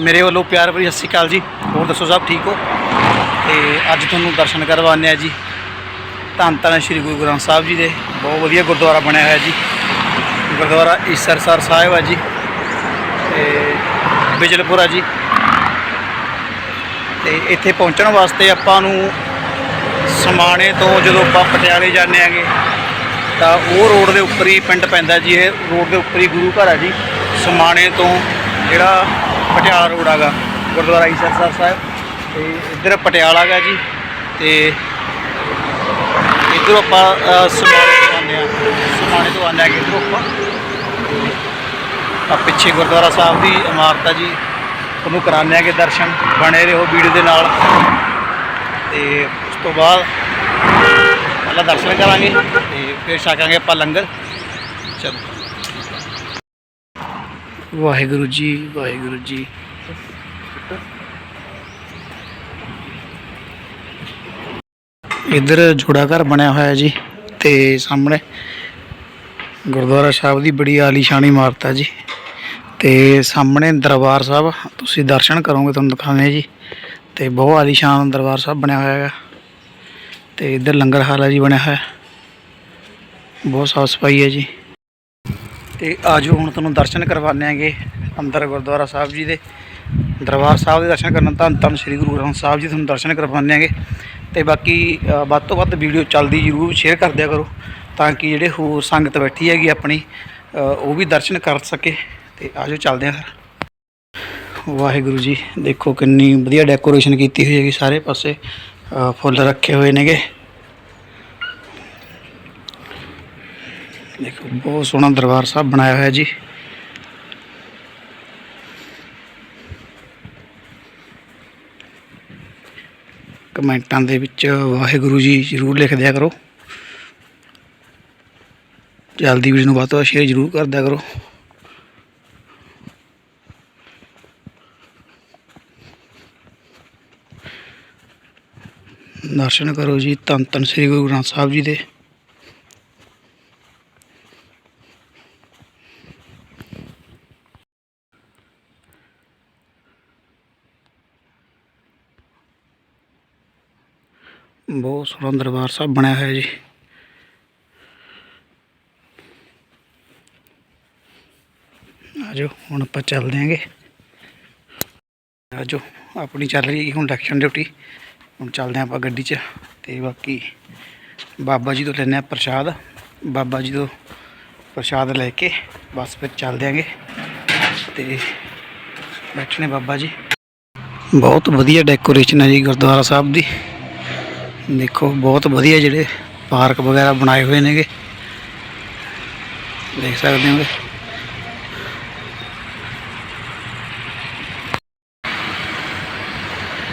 ਮੇਰੇ ਵੱਲੋਂ ਪਿਆਰ ਭਰੀ ਸਤਿ ਸ਼੍ਰੀ ਅਕਾਲ ਜੀ। ਹੋਰ ਦੱਸੋ ਸਭ ਠੀਕ ਹੋ? ਤੇ ਅੱਜ ਤੁਹਾਨੂੰ ਦਰਸ਼ਨ ਕਰਵਾਉਂਦੇ ਆ ਜੀ। ਧੰਨ ਧੰਨ ਸ਼੍ਰੀ ਗੁਰੂ ਗ੍ਰੰਥ ਸਾਹਿਬ ਜੀ ਦੇ। ਬਹੁਤ ਵਧੀਆ ਗੁਰਦੁਆਰਾ ਬਣਿਆ ਹੋਇਆ ਜੀ। ਗੁਰਦੁਆਰਾ ਈਸਰਸਰ ਸਾਹਿਬ ਆ ਜੀ। ਤੇ ਬਿਜਲਪੁਰਾ ਜੀ। ਤੇ ਇੱਥੇ ਪਹੁੰਚਣ ਵਾਸਤੇ ਆਪਾਂ ਨੂੰ ਸਮਾਣੇ ਤੋਂ ਜਦੋਂ ਆਪਾਂ ਪਟਿਆਲੇ ਜਾਂਦੇ ਆਂਗੇ, ਤਾਂ ਉਹ ਰੋਡ ਦੇ ਉੱਪਰ ਹੀ ਪਿੰਡ ਪੈਂਦਾ ਜੀ। ਇਹ ਰੋਡ ਦੇ ਉੱਪਰ ਹੀ ਗੁਰੂ ਘਰ ਆ ਜੀ। ਸਮਾਣੇ ਤੋਂ ਜਿਹੜਾ ਪਟਿਆਲਾ ਰੋਡ ਆਗਾ ਗੁਰਦੁਆਰਾ ਈਸਰਸਰ ਸਾਹਿਬ ਤੇ ਇੱਧਰ ਪਟਿਆਲਾ ਗਾ ਜੀ, ਤੇ ਇੱਧਰੋਂ ਆਪਾਂ ਸਮਾਣੇ ਤੋਂ ਆਉਂਦੇ ਆ ਸਮਾਣੇ ਤੋਂ ਆਉਂਦੇ ਆ ਇੱਧਰੋਂ ਆਪਾਂ। ਆ ਪਿੱਛੇ ਗੁਰਦੁਆਰਾ ਸਾਹਿਬ ਦੀ ਇਮਾਰਤ ਆ ਜੀ ਤੁਹਾਨੂੰ ਕਰਾਉਂਦੇ ਆਗੇ ਦਰਸ਼ਨ, ਬਣੇ ਰਹੋ ਵੀਡੀਓ ਦੇ ਨਾਲ। ਤੇ ਉਸ ਤੋਂ ਬਾਅਦ ਪਹਿਲਾਂ ਦਰਸ਼ਨ ਕਰਾਂਗੇ, ਤੇ ਫਿਰ ਛਕਾਂਗੇ ਆਪਾਂ ਲੰਗਰ। ਚਲੋ। ਵਾਹਿਗੁਰੂ ਜੀ ਵਾਹਿਗੁਰੂ ਜੀ। ਇੱਧਰ ਜੋੜਾ ਘਰ ਬਣਿਆ ਹੋਇਆ ਜੀ, ਤੇ ਸਾਹਮਣੇ ਗੁਰਦੁਆਰਾ ਸਾਹਿਬ ਦੀ ਬੜੀ ਆਲੀਸ਼ਾਨ ਇਮਾਰਤ ਹੈ ਜੀ। ਤੇ ਸਾਹਮਣੇ ਦਰਬਾਰ ਸਾਹਿਬ, ਤੁਸੀਂ ਦਰਸ਼ਨ ਕਰੋਗੇ, ਤੁਹਾਨੂੰ ਦਿਖਾਉਂਦੇ ਜੀ। ਤੇ ਬਹੁਤ ਆਲੀਸ਼ਾਨ ਦਰਬਾਰ ਸਾਹਿਬ ਬਣਿਆ ਹੋਇਆ ਹੈਗਾ। ਤੇ ਇੱਧਰ ਲੰਗਰ ਹਾਲ ਹੈ ਜੀ, ਬਣਿਆ ਹੋਇਆ। ਬਹੁਤ ਸਾਫ਼ ਸਫ਼ਾਈ ਹੈ ਜੀ। ਤੇ ਆਜੋ ਹੁਣ ਤੁਹਾਨੂੰ ਦਰਸ਼ਨ ਕਰਵਾਉਂਦੇ ਆਂਗੇ ਅੰਦਰ ਗੁਰਦੁਆਰਾ ਸਾਹਿਬ ਜੀ ਦੇ। ਦਰਬਾਰ ਸਾਹਿਬ ਦੇ ਦਰਸ਼ਨ ਕਰਨ ਧੰਨ ਧੰਨ ਸ੍ਰੀ ਗੁਰੂ ਗ੍ਰੰਥ ਸਾਹਿਬ ਜੀ ਤੁਹਾਨੂੰ ਦਰਸ਼ਨ ਕਰਵਾਉਂਦੇ ਆਂਗੇ। ਤੇ ਬਾਕੀ ਵੱਧ ਤੋਂ ਵੱਧ ਵੀਡੀਓ ਚੱਲਦੀ ਜ਼ਰੂਰ ਸ਼ੇਅਰ ਕਰ ਦਿਆ ਕਰੋ ਤਾਂ ਕਿ ਜਿਹੜੇ ਹੋਰ ਸੰਗਤ ਬੈਠੀ ਹੈਗੀ ਆਪਣੀ ਉਹ ਵੀ ਦਰਸ਼ਨ ਕਰ ਸਕੇ। ਤੇ ਆਜੋ ਚੱਲਦੇ ਆਂ ਫਿਰ। ਵਾਹਿਗੁਰੂ ਜੀ, ਦੇਖੋ ਕਿੰਨੀ ਵਧੀਆ ਡੈਕੋਰੇਸ਼ਨ ਕੀਤੀ ਹੋਈ ਹੈਗੀ ਸਾਰੇ ਪਾਸੇ। ਫੁੱਲ ਰੱਖੇ ਹੋਏ ਨੇਗੇ। ਦੇਖੋ, ਬਹੁਤ ਸੋਹਣਾ ਦਰਬਾਰ ਸਾਹਿਬ ਬਣਾਇਆ ਹੋਇਆ ਜੀ। ਕਮੈਂਟਾਂ ਦੇ ਵਿੱਚ ਵਾਹਿਗੁਰੂ ਜੀ ਜ਼ਰੂਰ ਲਿਖ ਦਿਆ ਕਰੋ। ਜਲਦੀ ਵੀਡੀਓ ਨੂੰ ਵੱਧ ਤੋਂ ਵੱਧ ਸ਼ੇਅਰ ਜ਼ਰੂਰ ਕਰ ਦਿਆ ਕਰੋ। ਦਰਸ਼ਨ ਕਰੋ ਜੀ, ਧੰਨ ਧੰਨ ਸ੍ਰੀ ਗੁਰੂ ਗ੍ਰੰਥ ਸਾਹਿਬ ਜੀ ਦੇ। ਬਹੁਤ ਸੋਹਣਾ ਦਰਬਾਰ ਸਾਹਿਬ ਬਣਿਆ ਹੋਇਆ ਜੀ। ਆਜੋ, ਹੁਣ ਆਪਾਂ ਚੱਲਦੇ ਆਂਗੇ। ਆਜੋ, ਆਪਣੀ ਚੱਲ ਰਹੀ ਹੈ ਹੁਣ ਇਲੈਕਸ਼ਨ ਡਿਊਟੀ ਹੁਣ ਚੱਲਦੇ ਹਾਂ ਆਪਾਂ ਗੱਡੀ 'ਚ ਤੇ ਬਾਕੀ ਬਾਬਾ ਜੀ ਤੋਂ ਲੈਂਦੇ ਹਾਂ ਪ੍ਰਸ਼ਾਦ। ਬਾਬਾ ਜੀ ਤੋਂ ਪ੍ਰਸ਼ਾਦ ਲੈ ਕੇ ਬਸ ਫਿਰ ਚੱਲਦੇ ਆਂਗੇ। ਤੇ ਬੈਠਣੇ ਬਾਬਾ ਜੀ। ਬਹੁਤ ਵਧੀਆ ਡੈਕੋਰੇਸ਼ਨ ਹੈ ਜੀ ਗੁਰਦੁਆਰਾ ਸਾਹਿਬ ਦੀ। ਦੇਖੋ, ਬਹੁਤ ਵਧੀਆ ਜਿਹੜੇ ਪਾਰਕ ਵਗੈਰਾ ਬਣਾਏ ਹੋਏ ਨੇਗੇ। ਦੇਖ ਸਕਦੇ ਹੋਗੇ।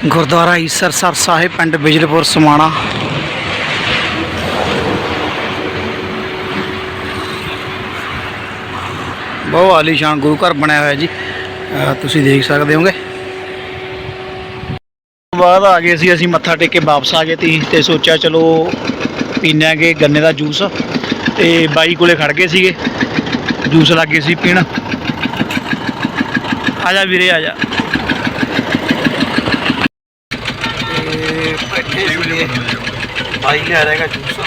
ਗੁਰਦੁਆਰਾ ਈਸਰਸਰ ਸਾਹਿਬ ਪਿੰਡ ਬਿਜਲਪੁਰ, ਸਮਾਣਾ। ਬਹੁਤ ਆਲੀਸ਼ਾਨ ਗੁਰੂ ਘਰ ਬਣਿਆ ਹੋਇਆ ਜੀ। ਤੁਸੀਂ ਦੇਖ ਸਕਦੇ ਹੋਗੇ। ਬਾਅਦ ਆ ਗਏ ਸੀ, ਅਸੀਂ ਮੱਥਾ ਟੇਕ ਕੇ ਵਾਪਸ ਆ ਗਏ ਤੀ ਤੇ ਸੋਚਿਆ ਚਲੋ ਪੀਣਾਂਗੇ ਗੰਨੇ ਦਾ ਜੂਸ ਤੇ ਬਾਈ ਕੋਲੇ ਖੜ ਗਏ ਸੀਗੇ, ਜੂਸ ਲੱਗੇ ਸੀ ਪੀਣ। ਆ ਜਾ ਵੀਰੇ, ਆ ਜਾ। ਬਾਈ ਲੈ ਰਹੇਗਾ ਜੂਸ।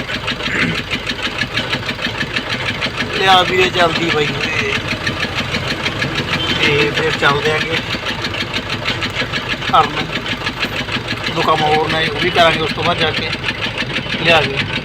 ਲਿਆ ਵੀਰੇ, ਚੱਲਦੀ ਬਾਈ। ਤੇ ਫਿਰ ਚੱਲਦੇ ਆਂਗੇ ਘਰ ਦੋ ਕੰਮ ਹੋਰ ਨੇ ਉਹ ਵੀ ਕਰਾਂਗੇ ਉਸ ਤੋਂ ਬਾਅਦ ਜਾ ਕੇ ਲਿਆ ਗਏ